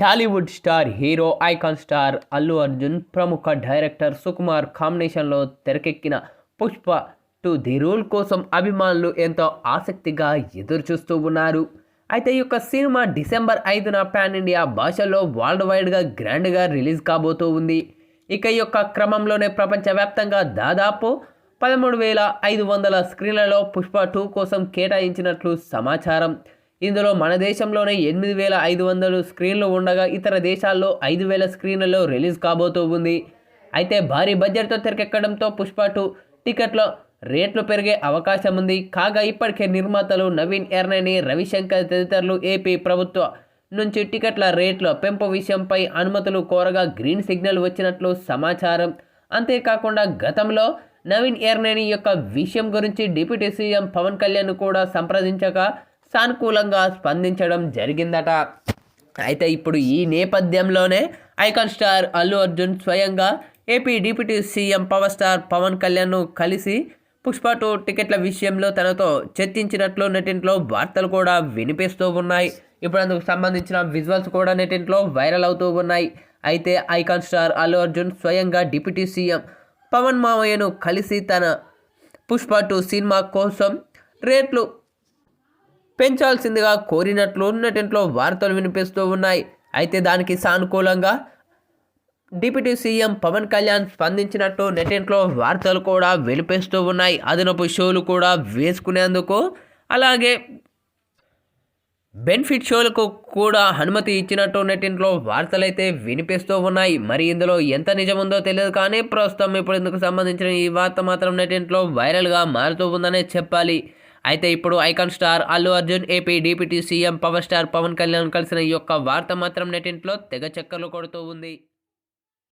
Tollywood star hero icon star Allu Arjun ప్రముఖ director Sukumar కాంబినేషన్లో తెరకెక్కిన పుష్ప టు ది రూల్ కోసం అభిమానులు ఎంతో ఆసక్తిగా ఎదురు చూస్తూ ఉన్నారు. అయితే ఈ యొక్క సినిమా డిసెంబర్ ఐదున పాన్ ఇండియా భాషల్లో వరల్డ్ వైడ్గా గ్రాండ్గా రిలీజ్ కాబోతూ ఉంది. ఇక ఈ యొక్క క్రమంలోనే ప్రపంచవ్యాప్తంగా దాదాపు పదమూడు వేల ఐదు వందల స్క్రీన్లలో పుష్ప టూ కోసం కేటాయించినట్లు సమాచారం. ఇందులో మన దేశంలోనే ఎనిమిది వేల ఐదు వందలు స్క్రీన్లు ఉండగా ఇతర దేశాల్లో ఐదు వేల స్క్రీన్లలో రిలీజ్ కాబోతూ ఉంది. అయితే భారీ బడ్జెట్తో తెరకెక్కడంతో పుష్ప టూ టికెట్ల రేట్లు పెరిగే అవకాశం ఉంది. కాగా ఇప్పటికే నిర్మాతలు నవీన్ ఎర్నని రవిశంకర్ తదితరులు ఏపీ ప్రభుత్వ నుంచి టికెట్ల రేట్ల పెంపు విషయంపై అనుమతులు కోరగా గ్రీన్ సిగ్నల్ వచ్చినట్లు సమాచారం. అంతేకాకుండా గతంలో నవీన్ ఎర్నేని యొక్క విషయం గురించి డిప్యూటీ సీఎం పవన్ కళ్యాణ్ కూడా సంప్రదించగా సానుకూలంగా స్పందించడం జరిగిందట. అయితే ఇప్పుడు ఈ నేపథ్యంలోనే ఐకాన్ స్టార్ అల్లు అర్జున్ స్వయంగా AP deputy CM power star Pawan కళ్యాణ్ను కలిసి పుష్ప టూ టికెట్ల విషయంలో తనతో చర్చించినట్లు నెటింట్లో వార్తలు కూడా వినిపిస్తూ ఉన్నాయి. ఇప్పుడు అందుకు సంబంధించిన విజువల్స్ కూడా నెటింట్లో వైరల్ అవుతూ ఉన్నాయి. అయితే ఐకాన్ స్టార్ అల్లు అర్జున్ స్వయంగా డిప్యూటీ సీఎం పవన్ మామయ్యను కలిసి తన పుష్ప టూ సినిమా కోసం రేట్లు పెంచాల్సిందిగా కోరినట్లు ఉన్నటింట్లో వార్తలు వినిపిస్తూ ఉన్నాయి. అయితే దానికి సానుకూలంగా డిప్యూటీ సీఎం పవన్ కళ్యాణ్ స్పందించినట్టు నెటింట్లో వార్తలు కూడా వినిపిస్తూ ఉన్నాయి. అదనపు షోలు కూడా వేసుకునేందుకు అలాగే బెనిఫిట్ షోలకు కూడా అనుమతి ఇచ్చినట్టు నెటింట్లో వార్తలైతే వినిపిస్తూ ఉన్నాయి. మరి ఇందులో ఎంత నిజముందో తెలియదు కానీ ప్రస్తుతం ఇప్పుడు ఇందుకు సంబంధించిన ఈ వార్త మాత్రం నెటింట్లో వైరల్గా మారుతూ ఉందనే చెప్పాలి. అయితే ఇప్పుడు icon star Allu Arjun AP deputy CM power star Pawan Kalyan కలిసిన ఈ యొక్క వార్త మాత్రం నెటింట్లో తెగ చక్కర్లు కొడుతూ ఉంది.